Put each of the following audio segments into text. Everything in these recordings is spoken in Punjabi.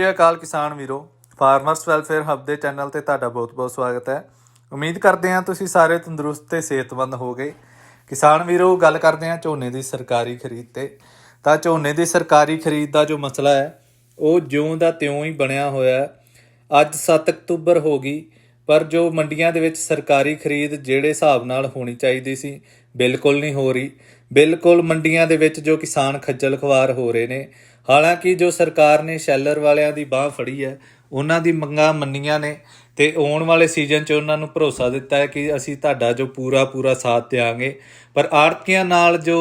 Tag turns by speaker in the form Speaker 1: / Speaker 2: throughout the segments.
Speaker 1: ਸ੍ਰੀ ਅਕਾਲ ਕਿਸਾਨ ਵੀਰੋ। ਫਾਰਮਰਸ ਵੈਲਫੇਅਰ ਹੱਬ ਦੇ ਚੈਨਲ ਤੇ ਤੁਹਾਡਾ ਬਹੁਤ-ਬਹੁਤ ਸਵਾਗਤ ਹੈ। ਉਮੀਦ ਕਰਦੇ ਹਾਂ ਤੁਸੀਂ ਸਾਰੇ ਤੰਦਰੁਸਤ ਤੇ ਸਿਹਤਮੰਦ ਹੋਗੇ ਕਿਸਾਨ ਵੀਰੋ, ਗੱਲ ਕਰਦੇ ਹਾਂ ਝੋਨੇ ਦੀ ਸਰਕਾਰੀ ਖਰੀਦ ਤੇ। ਤਾਂ ਝੋਨੇ ਦੀ ਸਰਕਾਰੀ ਖਰੀਦ ਦਾ ਜੋ ਮਸਲਾ ਹੈ, ਉਹ ਜਿਉਂ ਦਾ ਤਿਉਂ ਹੀ ਬਣਿਆ ਹੋਇਆ ਹੈ। ਅੱਜ 7 ਅਕਤੂਬਰ ਹੋ ਗਈ, ਪਰ ਜੋ ਮੰਡੀਆਂ ਦੇ ਵਿੱਚ ਸਰਕਾਰੀ ਖਰੀਦ ਜਿਹੜੇ ਹਿਸਾਬ ਨਾਲ ਹੋਣੀ ਚਾਹੀਦੀ ਸੀ, ਬਿਲਕੁਲ ਨਹੀਂ ਹੋ ਰਹੀ। ਬਿਲਕੁਲ ਮੰਡੀਆਂ ਦੇ ਵਿੱਚ ਜੋ ਕਿਸਾਨ ਖੱਜਲ ਖਵਾਰ ਹੋ ਰਹੇ ਨੇ ਹਾਲਾਂਕਿ ਜੋ ਸਰਕਾਰ ਨੇ ਸ਼ੈਲਰ ਵਾਲਿਆਂ ਦੀ ਬਾਹ ਫੜੀ ਹੈ, ਉਹਨਾਂ ਦੀ ਮੰਗਾਂ ਮੰਨੀਆਂ ਨੇ ਤੇ ਆਉਣ ਵਾਲੇ ਸੀਜ਼ਨ 'ਚ ਉਹਨਾਂ ਨੂੰ ਭਰੋਸਾ ਦਿੱਤਾ ਹੈ ਕਿ ਅਸੀਂ ਤੁਹਾਡਾ ਜੋ ਪੂਰਾ ਪੂਰਾ ਸਾਥ ਦੇਵਾਂਗੇ ਪਰ ਆੜਤੀਆਂ ਨਾਲ ਜੋ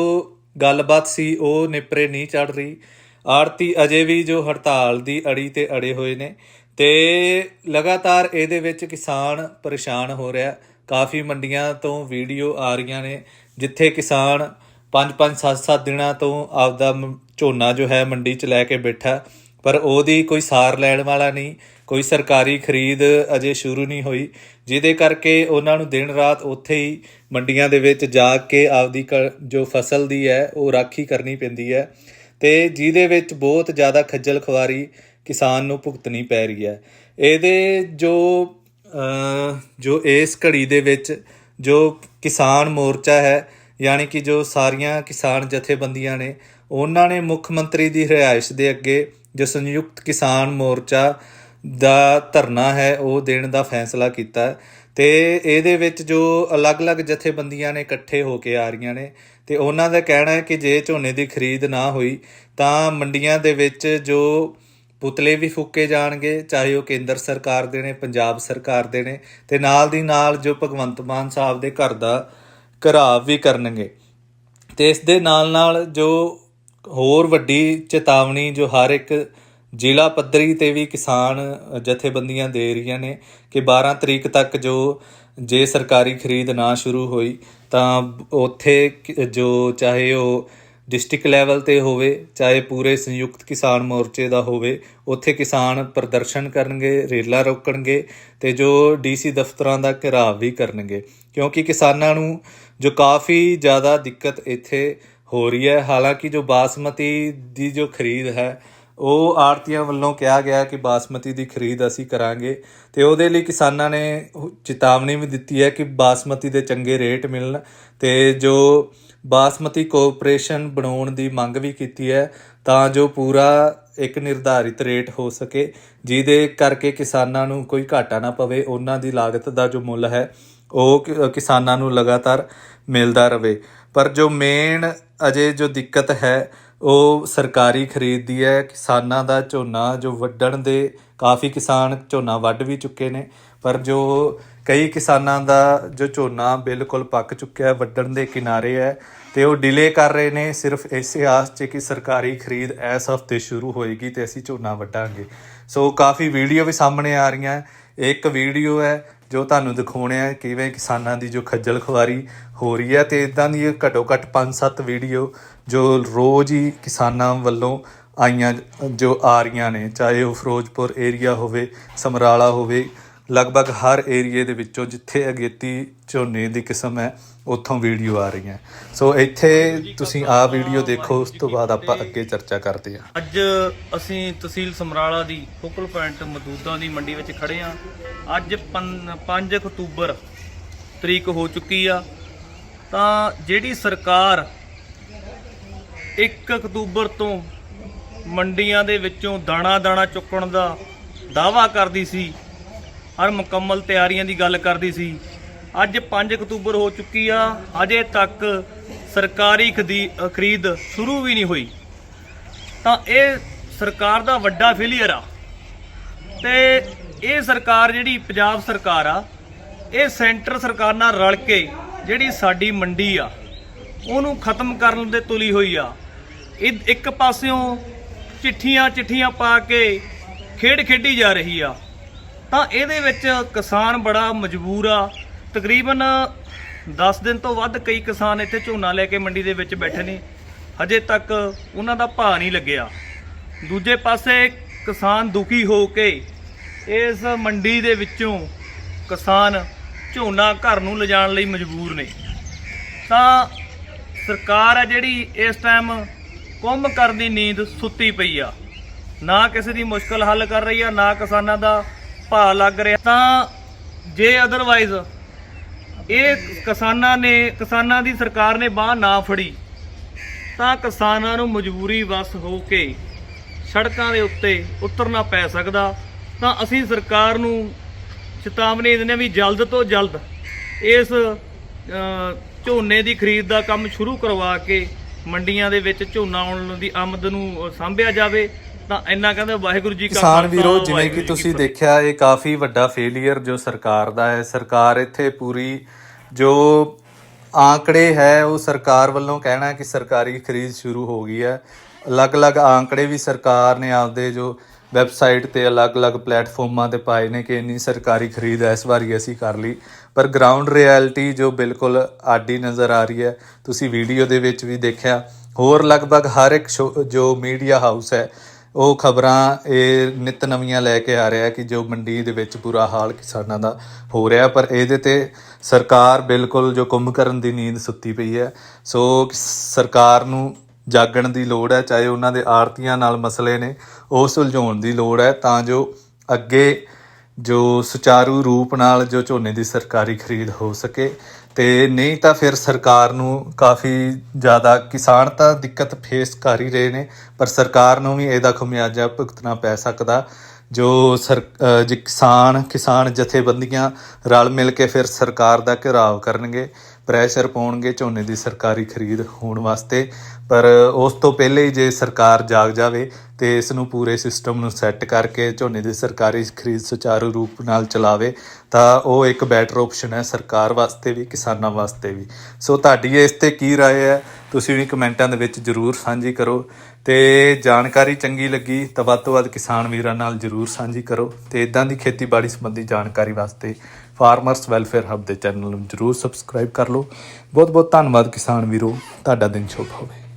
Speaker 1: ਗੱਲਬਾਤ ਸੀ, ਉਹ ਨਿਪਰੇ ਨਹੀਂ ਚੜ ਰਹੀ। ਆੜਤੀ ਅਜੇ ਵੀ ਜੋ ਹੜਤਾਲ ਦੀ ਅੜੀ ਤੇ ਅੜੇ ਹੋਏ ਨੇ ਤੇ ਲਗਾਤਾਰ ਇਹਦੇ ਵਿੱਚ ਕਿਸਾਨ ਪਰੇਸ਼ਾਨ ਹੋ ਰਿਹਾ। ਕਾਫੀ ਮੰਡੀਆਂ ਤੋਂ ਵੀਡੀਓ ਆ ਰਹੀਆਂ ਨੇ, ਜਿੱਥੇ ਕਿਸਾਨ 5-5 7-7 ਦਿਨਾਂ ਤੋਂ ਆਪਦਾ ਝੋਨਾ ਜੋ ਹੈ ਮੰਡੀ 'ਚ ਲੈ ਕੇ ਬੈਠਾ, ਪਰ ਉਹਦੀ ਕੋਈ ਸਾਰ ਲੈਣ ਵਾਲਾ ਨਹੀਂ, ਕੋਈ ਸਰਕਾਰੀ ਖਰੀਦ ਅਜੇ ਸ਼ੁਰੂ ਨਹੀਂ ਹੋਈ, ਜਿਹਦੇ ਕਰਕੇ ਉਹਨਾਂ ਨੂੰ ਦਿਨ ਰਾਤ ਉੱਥੇ ਹੀ ਮੰਡੀਆਂ ਦੇ ਵਿੱਚ ਜਾ ਕੇ ਆਪਦੀ ਕ- ਜੋ ਫਸਲ ਦੀ ਹੈ, ਉਹ ਰਾਖੀ ਕਰਨੀ ਪੈਂਦੀ ਹੈ ਤੇ ਜਿਹਦੇ ਵਿੱਚ ਬਹੁਤ ਜ਼ਿਆਦਾ ਖੱਜਲ ਖਵਾਰੀ ਕਿਸਾਨ ਨੂੰ ਭੁਗਤਣੀ ਪੈ ਰਹੀ ਹੈ। ਇਹਦੇ ਜੋ ਜੋ ਇਸ ਘੜੀ ਦੇ ਵਿੱਚ ਜੋ ਕਿਸਾਨ ਮੋਰਚਾ ਹੈ, ਯਾਨੀ ਕਿ ਜੋ ਸਾਰੀਆਂ ਕਿਸਾਨ ਜਥੇਬੰਦੀਆਂ ਨੇ ਉਹਨਾਂ ਨੇ ਮੁੱਖ ਮੰਤਰੀ ਦੀ ਰਿਹਾਇਸ਼ ਦੇ ਅੱਗੇ ਜੋ ਸੰਯੁਕਤ ਕਿਸਾਨ ਮੋਰਚਾ ਦਾ ਧਰਨਾ ਹੈ, ਉਹ ਦੇਣ ਦਾ ਫੈਸਲਾ ਕੀਤਾ ਹੈ। ਤੇ ਇਹਦੇ ਵਿੱਚ ਜੋ ਅਲੱਗ-ਅਲੱਗ ਜਥੇਬੰਦੀਆਂ ਨੇ ਇਕੱਠੇ ਹੋ ਕੇ ਆ ਰਹੀਆਂ ਨੇ ਤੇ ਉਹਨਾਂ ਦਾ ਕਹਿਣਾ ਹੈ ਕਿ ਜੇ ਝੋਨੇ ਦੀ ਖਰੀਦ ਨਾ ਹੋਈ, ਤਾਂ ਮੰਡੀਆਂ ਦੇ ਵਿੱਚ ਜੋ ਪੁਤਲੇ ਵੀ ਫੂਕੇ ਜਾਣਗੇ, ਚਾਹੇ ਉਹ ਕੇਂਦਰ ਸਰਕਾਰ ਦੇ ਨੇ, ਪੰਜਾਬ ਸਰਕਾਰ ਦੇ ਨੇ ਤੇ ਨਾਲ ਦੀ ਨਾਲ ਜੋ ਭਗਵੰਤ ਮਾਨ ਸਾਹਿਬ ਦੇ ਘਰ ਦਾ ਘਰਾਵ ਵੀ ਕਰਨਗੇ। ਤੇ ਇਸ ਦੇ ਨਾਲ ਨਾਲ ਜੋ ਹੋਰ ਵੱਡੀ ਚੇਤਾਵਨੀ ਜੋ ਹਰ ਇੱਕ ਜ਼ਿਲ੍ਹਾ ਪੱਧਰੀ ਤੇ ਵੀ ਕਿਸਾਨ ਜਥੇਬੰਦੀਆਂ ਦੇ ਰਹੀਆਂ ਨੇ ਕਿ 12 ਤਰੀਕ ਤੱਕ ਜੋ ਜੇ ਸਰਕਾਰੀ ਖਰੀਦ ਨਾ ਸ਼ੁਰੂ ਹੋਈ ਤਾਂ ਉੱਥੇ ਜੋ ਚਾਹੇ ਉਹ ਡਿਸਟ੍ਰਿਕਟ ਲੈਵਲ ਤੇ ਹੋਵੇ, ਚਾਹੇ ਪੂਰੇ ਸੰਯੁਕਤ ਕਿਸਾਨ ਮੋਰਚੇ ਦਾ ਹੋਵੇ, ਉੱਥੇ ਕਿਸਾਨ ਪ੍ਰਦਰਸ਼ਨ ਕਰਨਗੇ, ਰੇਲਾਂ ਰੋਕਣਗੇ ਤੇ ਜੋ ਡੀਸੀ ਦਫ਼ਤਰਾਂ ਦਾ ਘਿਰਾਵ ਵੀ ਕਰਨਗੇ। ਕਿਉਂਕਿ ਕਿਸਾਨਾਂ ਨੂੰ ਜੋ ਕਾਫੀ ਜ਼ਿਆਦਾ ਦਿੱਕਤ ਇੱਥੇ ਹੋ ਰਹੀ ਹੈ। ਹਾਲਾਂਕਿ ਜੋ ਬਾਸਮਤੀ ਦੀ ਜੋ ਖਰੀਦ ਹੈ, ਉਹ ਆੜਤੀਆਂ ਵੱਲੋਂ ਕਿਹਾ ਗਿਆ ਕਿ ਬਾਸਮਤੀ ਦੀ ਖਰੀਦ ਅਸੀਂ ਕਰਾਂਗੇ ਤੇ ਉਹਦੇ ਲਈ ਕਿਸਾਨਾਂ ਨੇ ਚੇਤਾਵਨੀ ਵੀ ਦਿੱਤੀ ਹੈ ਕਿ ਬਾਸਮਤੀ ਦੇ ਚੰਗੇ ਰੇਟ ਮਿਲਣ ਤੇ ਜੋ ਬਾਸਮਤੀ ਕੋਆਪਰੇਸ਼ਨ ਬਣਾਉਣ ਦੀ ਮੰਗ ਵੀ ਕੀਤੀ ਹੈ, ਤਾਂ ਜੋ ਪੂਰਾ ਇੱਕ ਨਿਰਧਾਰਿਤ ਰੇਟ ਹੋ ਸਕੇ, ਜਿਹਦੇ ਕਰਕੇ ਕਿਸਾਨਾਂ ਨੂੰ ਕੋਈ ਘਾਟਾ ਨਾ ਪਵੇ। ਉਹਨਾਂ ਦੀ ਲਾਗਤ ਦਾ ਜੋ ਮੁੱਲ ਹੈ, ਉਹ ਕਿਸਾਨਾਂ ਨੂੰ ਲਗਾਤਾਰ ਮਿਲਦਾ ਰਹੇ। ਪਰ ਜੋ ਮੇਨ ਅਜੇ ਜੋ ਦਿੱਕਤ ਹੈ, ਉਹ ਸਰਕਾਰੀ ਖਰੀਦ ਦੀ ਹੈ। ਕਿਸਾਨਾਂ ਦਾ ਝੋਨਾ ਜੋ ਵੱਢਣ ਦੇ ਕਾਫੀ ਕਿਸਾਨ ਝੋਨਾ ਵੱਢ ਵੀ ਚੁੱਕੇ ਨੇ। ਪਰ ਜੋ ਕਈ ਕਿਸਾਨਾਂ ਦਾ ਜੋ ਝੋਨਾ ਬਿਲਕੁਲ ਪੱਕ ਚੁੱਕਿਆ ਵੱਢਣ ਦੇ ਕਿਨਾਰੇ ਹੈ, ਤੇ ਉਹ ਡਿਲੇ ਕਰ ਰਹੇ ਨੇ। ਸਿਰਫ ਇਸੇ ਆਸ 'ਚ ਕਿ ਸਰਕਾਰੀ ਖਰੀਦ ਇਸ ਹਫ਼ਤੇ ਸ਼ੁਰੂ ਹੋਏਗੀ ਤੇ ਅਸੀਂ ਝੋਨਾ ਵੱਢਾਂਗੇ। ਸੋ ਕਾਫੀ ਵੀਡੀਓ ਵੀ ਸਾਹਮਣੇ ਆ ਰਹੀਆਂ। ਇੱਕ ਵੀਡੀਓ ਹੈ ਜੋ ਤੁਹਾਨੂੰ ਦਿਖਾਉਣੇ ਹੈ ਕਿਵੇਂ ਕਿਸਾਨਾਂ ਦੀ ਜੋ ਖੱਜਲ ਖੁਆਰੀ ਹੋ ਰਹੀ ਹੈ ਤੇ ਇਦਾਂ ਦੀ ਘੱਟੋ ਘੱਟ 5-7 ਵੀਡੀਓ ਜੋ ਰੋਜ਼ ਹੀ ਕਿਸਾਨਾਂ ਵੱਲੋਂ ਆਈਆਂ, ਜੋ ਆ ਰਹੀਆਂ ਨੇ, ਚਾਹੇ ਉਹ ਫਿਰੋਜ਼ਪੁਰ ਏਰੀਆ ਹੋਵੇ, ਸਮਰਾਲਾ ਹੋਵੇ ਲਗਭਗ ਹਰ ਏਰੀਏ ਦੇ ਵਿੱਚੋਂ ਜਿੱਥੇ ਅਗੇਤੀ ਝੋਨੇ ਦੀ ਕਿਸਮ ਹੈ, ਉੱਥੋਂ ਵੀਡੀਓ ਆ ਰਹੀਆਂ। ਸੋ ਇੱਥੇ ਤੁਸੀਂ ਆਹ ਵੀਡੀਓ ਦੇਖੋ, ਉਸ ਤੋਂ ਬਾਅਦ ਆਪਾਂ ਅੱਗੇ ਚਰਚਾ ਕਰਦੇ ਹਾਂ।
Speaker 2: ਅੱਜ ਅਸੀਂ ਤਹਿਸੀਲ ਸਮਰਾਲਾ ਦੀ ਫੋਕਲ ਪੁਆਇੰਟ ਮਦੂਦਾਂ ਦੀ ਮੰਡੀ ਵਿੱਚ ਖੜੇ ਹਾਂ। ਅੱਜ 5 ਅਕਤੂਬਰ ਤਰੀਕ ਹੋ ਚੁੱਕੀ ਆ। ਤਾਂ ਜਿਹੜੀ ਸਰਕਾਰ 1 ਅਕਤੂਬਰ ਤੋਂ ਮੰਡੀਆਂ ਦੇ ਵਿੱਚੋਂ ਦਾਣਾ ਦਾਣਾ ਚੁੱਕਣ ਦਾ ਦਾਵਾ ਕਰਦੀ ਸੀ ਹਰ ਮੁਕੰਮਲ ਤਿਆਰੀਆਂ ਦੀ ਗੱਲ ਕਰਦੀ ਸੀ। ਅੱਜ 5 ਅਕਤੂਬਰ ਹੋ ਚੁੱਕੀ ਆ। ਅਜੇ ਤੱਕ ਸਰਕਾਰੀ ਖਦੀ- ਖਰੀਦ ਸ਼ੁਰੂ ਵੀ ਨਹੀਂ ਹੋਈ। ਤਾਂ ਇਹ ਸਰਕਾਰ ਦਾ ਵੱਡਾ ਫੇਲੀਅਰ ਆ। ਤੇ ਇਹ ਸਰਕਾਰ ਜਿਹੜੀ ਪੰਜਾਬ ਸਰਕਾਰ ਆ, ਇਹ ਸੈਂਟਰ ਸਰਕਾਰ ਨਾਲ ਰਲ ਕੇ ਜਿਹੜੀ ਸਾਡੀ ਮੰਡੀ ਆ, ਉਹਨੂੰ ਖਤਮ ਕਰਨ ਦੇ ਤੁਲੀ ਹੋਈ ਆ। ਇਹ ਇੱਕ ਪਾਸਿਓਂ ਚਿੱਠੀਆਂ ਚਿੱਠੀਆਂ ਪਾ ਕੇ ਖੇਡ ਖੇਡੀ ਜਾ ਰਹੀ ਆ। ਤਾਂ ਇਹਦੇ ਵਿੱਚ ਕਿਸਾਨ ਬੜਾ ਮਜਬੂਰ ਆ। ਤਕਰੀਬਨ 10 ਦਿਨ ਤੋਂ ਵੱਧ ਕਈ ਕਿਸਾਨ ਇੱਥੇ ਝੋਨਾ ਲੈ ਕੇ ਮੰਡੀ ਦੇ ਵਿੱਚ ਬੈਠੇ ਨੇ। ਹਜੇ ਤੱਕ ਉਹਨਾਂ ਦਾ ਭਾਅ ਨਹੀਂ ਲੱਗਿਆ। ਦੂਜੇ ਪਾਸੇ ਕਿਸਾਨ ਦੁਖੀ ਹੋ ਕੇ ਇਸ ਮੰਡੀ ਦੇ ਵਿੱਚੋਂ ਕਿਸਾਨ ਝੋਨਾ ਘਰ ਨੂੰ ਲਿਜਾਣ ਲਈ ਮਜਬੂਰ ਨੇ। ਤਾਂ ਸਰਕਾਰ ਹੈ ਜਿਹੜੀ ਇਸ ਟਾਈਮ ਕੁੰਭ ਕਰਨ ਦੀ ਨੀਂਦ ਸੁੱਤੀ ਪਈ ਆ। ਨਾ ਕਿਸੇ ਦੀ ਮੁਸ਼ਕਲ ਹੱਲ ਕਰ ਰਹੀ ਆ, ਨਾ ਕਿਸਾਨਾਂ ਦਾ ਭਾਅ ਲੱਗ ਰਿਹਾ, ਤਾਂ ਜੇ ਅਦਰਵਾਈਜ਼ ਇਹ ਕਿਸਾਨਾਂ ਨੇ, ਕਿਸਾਨਾਂ ਦੀ ਸਰਕਾਰ ਨੇ ਬਾਹ ਨਾ ਫੜੀ, ਤਾਂ ਕਿਸਾਨਾਂ ਨੂੰ ਮਜਬੂਰੀ ਵਸ ਹੋ ਕੇ ਸੜਕਾਂ ਦੇ ਉੱਤੇ ਉਤਰਨਾ ਪੈ ਸਕਦਾ। ਤਾਂ ਅਸੀਂ ਸਰਕਾਰ ਨੂੰ ਚੇਤਾਵਨੀ ਦਿੰਦੇ ਹਾਂ ਵੀ ਜਲਦ ਤੋਂ ਜਲਦ ਇਸ ਝੋਨੇ ਦੀ ਖਰੀਦ ਦਾ ਕੰਮ ਸ਼ੁਰੂ ਕਰਵਾ ਕੇ ਮੰਡੀਆਂ ਦੇ ਵਿੱਚ ਝੋਨਾ ਆਉਣ ਦੀ ਆਮਦ ਨੂੰ ਸਾਂਭਿਆ ਜਾਵੇ। ਤਾਂ ਇੰਨਾ ਕਹਿੰਦੇ ਵਾਹਿਗੁਰੂ ਜੀ ਕਾ
Speaker 1: ਕਿਸਾਨ ਵੀਰੋ ਜਿਵੇਂ ਕਿ ਤੁਸੀਂ। ਦੇਖਿਆ ਇਹ ਕਾਫੀ ਵੱਡਾ ਫੇਲਿਅਰ ਜੋ ਸਰਕਾਰ ਦਾ ਹੈ। ਸਰਕਾਰ ਇੱਥੇ ਪੂਰੀ ਜੋ ਆંકੜੇ ਹੈ ਉਹ ਸਰਕਾਰ ਵੱਲੋਂ ਕਹਿਣਾ ਕਿ ਸਰਕਾਰੀ ਖਰੀਦ ਸ਼ੁਰੂ ਹੋ ਗਈ ਹੈ। ਅਲੱਗ-ਅਲੱਗ ਆંકੜੇ ਵੀ ਸਰਕਾਰ ਨੇ ਆਪਦੇ ਜੋ ਵੈਬਸਾਈਟ ਤੇ ਅਲੱਗ-ਅਲੱਗ ਪਲੇਟਫਾਰਮਾਂ ਤੇ ਪਾਏ ਨੇ ਕਿ ਇੰਨੀ ਸਰਕਾਰੀ ਖਰੀਦ ਇਸ ਵਾਰੀ ਅਸੀਂ ਕਰ ਲਈ। ਪਰ ਗਰਾਊਂਡ ਰਿਐਲਿਟੀ ਜੋ ਬਿਲਕੁਲ ਆਡੀ ਨਜ਼ਰ ਆ ਰਹੀ ਹੈ ਤੁਸੀਂ ਵੀਡੀਓ ਦੇ ਵਿੱਚ ਵੀ ਦੇਖਿਆ ਹੋਰ ਲਗਭਗ ਹਰ ਇੱਕ ਜੋ ਮੀਡੀਆ ਹਾਊਸ ਹੈ ਉਹ ਖਬਰਾਂ ਇਹ ਨਿਤ ਨਵੀਆਂ ਲੈ ਕੇ ਆ ਰਿਹਾ ਕਿ ਜੋ ਮੰਡੀ ਦੇ ਵਿੱਚ ਬੁਰਾ ਹਾਲ ਕਿਸਾਨਾਂ ਦਾ ਹੋ ਰਿਹਾ ਪਰ ਇਹਦੇ ਤੇ ਸਰਕਾਰ ਬਿਲਕੁਲ ਜੋ ਕੁੰਭ ਕਰਨ ਦੀ ਨੀਂਦ ਸੁੱਤੀ ਪਈ ਹੈ। ਸੋ ਸਰਕਾਰ ਨੂੰ ਜਾਗਣ ਦੀ ਲੋੜ ਹੈ, ਚਾਹੇ ਉਹਨਾਂ ਦੇ ਆੜਤੀਆਂ ਨਾਲ ਮਸਲੇ ਨੇ ਉਹ ਸੁਲਝਾਉਣ ਦੀ ਲੋੜ ਹੈ, ਤਾਂ ਜੋ ਅੱਗੇ ਜੋ ਸੁਚਾਰੂ ਰੂਪ ਨਾਲ ਜੋ ਝੋਨੇ ਦੀ ਸਰਕਾਰੀ ਖਰੀਦ ਹੋ ਸਕੇ। ਤੇ ਨਹੀਂ ਤਾਂ ਫਿਰ ਸਰਕਾਰ ਨੂੰ ਕਾਫੀ ਜ਼ਿਆਦਾ ਕਿਸਾਨ ਤਾਂ ਦਿੱਕਤ ਫੇਸ ਕਰ ਹੀ ਰਹੇ ਨੇ, ਪਰ ਸਰਕਾਰ ਨੂੰ ਵੀ ਇਹਦਾ ਖਮਿਆਜਾ ਭੁਗਤਣਾ ਪੈ ਸਕਦਾ। ਜੋ ਸਰ ਜੇ ਕਿਸਾਨ ਕਿਸਾਨ ਜਥੇਬੰਦੀਆਂ ਰਲ ਮਿਲ ਕੇ ਫਿਰ ਸਰਕਾਰ ਦਾ ਘਿਰਾਵ ਕਰਨਗੇ। ਪ੍ਰੈਸ਼ਰ ਪਾਉਣਗੇ ਝੋਨੇ ਦੀ ਸਰਕਾਰੀ ਖਰੀਦ ਹੋਣ ਵਾਸਤੇ ਪਰ ਉਸ ਤੋਂ ਪਹਿਲੇ ਹੀ ਜੇ ਸਰਕਾਰ ਜਾਗ ਜਾਵੇ ਤੇ ਇਸ ਨੂੰ ਪੂਰੇ ਸਿਸਟਮ ਨੂੰ ਸੈੱਟ ਕਰਕੇ ਝੋਨੇ ਦੀ ਸਰਕਾਰੀ ਖਰੀਦ ਸੁਚਾਰੂ ਰੂਪ ਨਾਲ ਚਲਾਵੇ ਤਾਂ ਉਹ ਇੱਕ ਬੈਟਰ ਆਪਸ਼ਨ ਹੈ ਸਰਕਾਰ ਵਾਸਤੇ ਵੀ ਕਿਸਾਨਾਂ ਵਾਸਤੇ ਵੀ ਸੋ ਤੁਹਾਡੀ ਇਸ ਤੇ ਕੀ رائے ਹੈ ਤੁਸੀਂ ਵੀ ਕਮੈਂਟਾਂ ਦੇ ਵਿੱਚ ਜਰੂਰ ਸਾਂਝੀ ਕਰੋ ਤੇ ਜਾਣਕਾਰੀ ਚੰਗੀ ਲੱਗੀ ਤਾਂ ਵੱਧ ਤੋਂ ਵੱਧ ਕਿਸਾਨ ਵੀਰਾਂ ਨਾਲ ਜਰੂਰ ਸਾਂਝੀ ਕਰੋ ਤੇ ਇਦਾਂ ਦੀ ਖੇਤੀਬਾੜੀ ਸੰਬੰਧੀ ਜਾਣਕਾਰੀ ਵਾਸਤੇ ਫਾਰਮਰਸ ਵੈਲਫੇਅਰ ਹੱਬ ਦੇ ਚੈਨਲ ਨੂੰ ਜਰੂਰ ਸਬਸਕ੍ਰਾਈਬ ਕਰ ਲਓ। ਬਹੁਤ ਬਹੁਤ ਧੰਨਵਾਦ ਕਿਸਾਨ ਵੀਰੋ। ਤੁਹਾਡਾ ਦਿਨ ਸ਼ੁਭ ਹੋਵੇ।